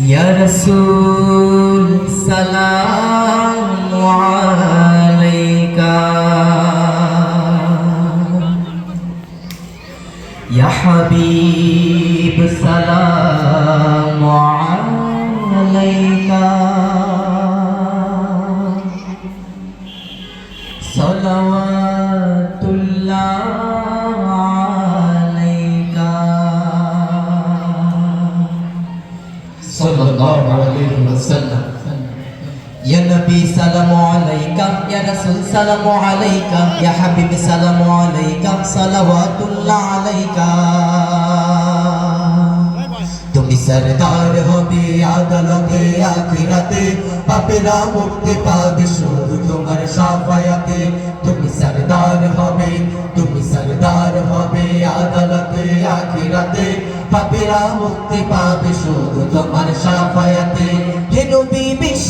Ya Rasul Salam ইয়া নবী সালামু আলাইকা ইয়া রাসূল সালামু আলাইকা ইয়া হাবিব সালামু আলাইকা সালাওয়াতুল্লাহ আলাইকা তুমি সরদার হবে আদালতে আখিরাতে পাপেরা মুক্তি পাবে শুধু তোমার সাফায়াতে তুমি সরদার হবে তুমি সরদার হবে আদালতে আখিরাতে পাপেরা মুক্তি পাবে শুধু তোমার সাফায়াতে হে নবী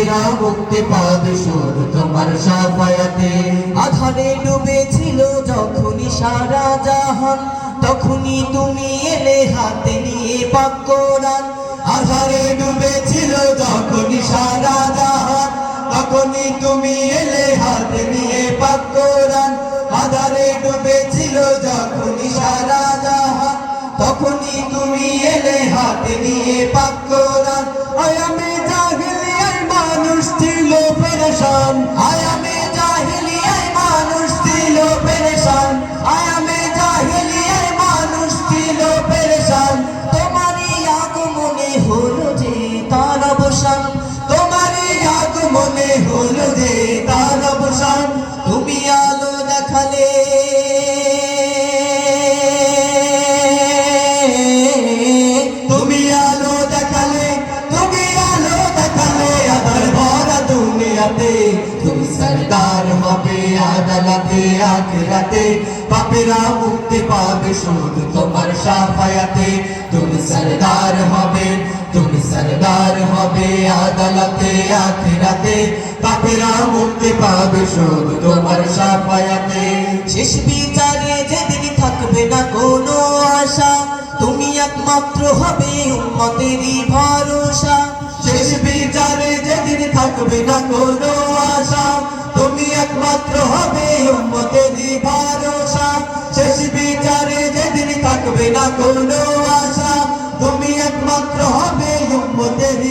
পাপীরা মুক্তি পাবে শুধু তোমার সাফায়াতে আধারে ডুবেছিল যখনই সারা জাহান, তখনই তুমি এলে হাতে নিয়ে পাক কোরআন। আধারে ডুবেছিল যখনই সারা জাহান, তখনই তুমি এলে হাতে নিয়ে পাক আধারে ডুবেছিল যখনই সারা জাহান, তখনই তুমি এলে হাতে নিয়ে পাক হলো যে তার আদালতে আখিরাতে পাপেরা মুক্তি পাবে শুধু তোমার সাফায়াতে। তুমি সরদার হবে তুমি সরদার হবে আদালতে আখিরাতে পাপেরা মুক্তি পাবে শুধু তোমার সাফায়াতে। শেষ বিচারে যেদিন থাকবে না কোনো আশা তুমি একমাত্র হবে উম্মতেরই ভরসা। শেষ বিচারে যেদিন থাকবে না কোনো আশা তুমি একমাত্র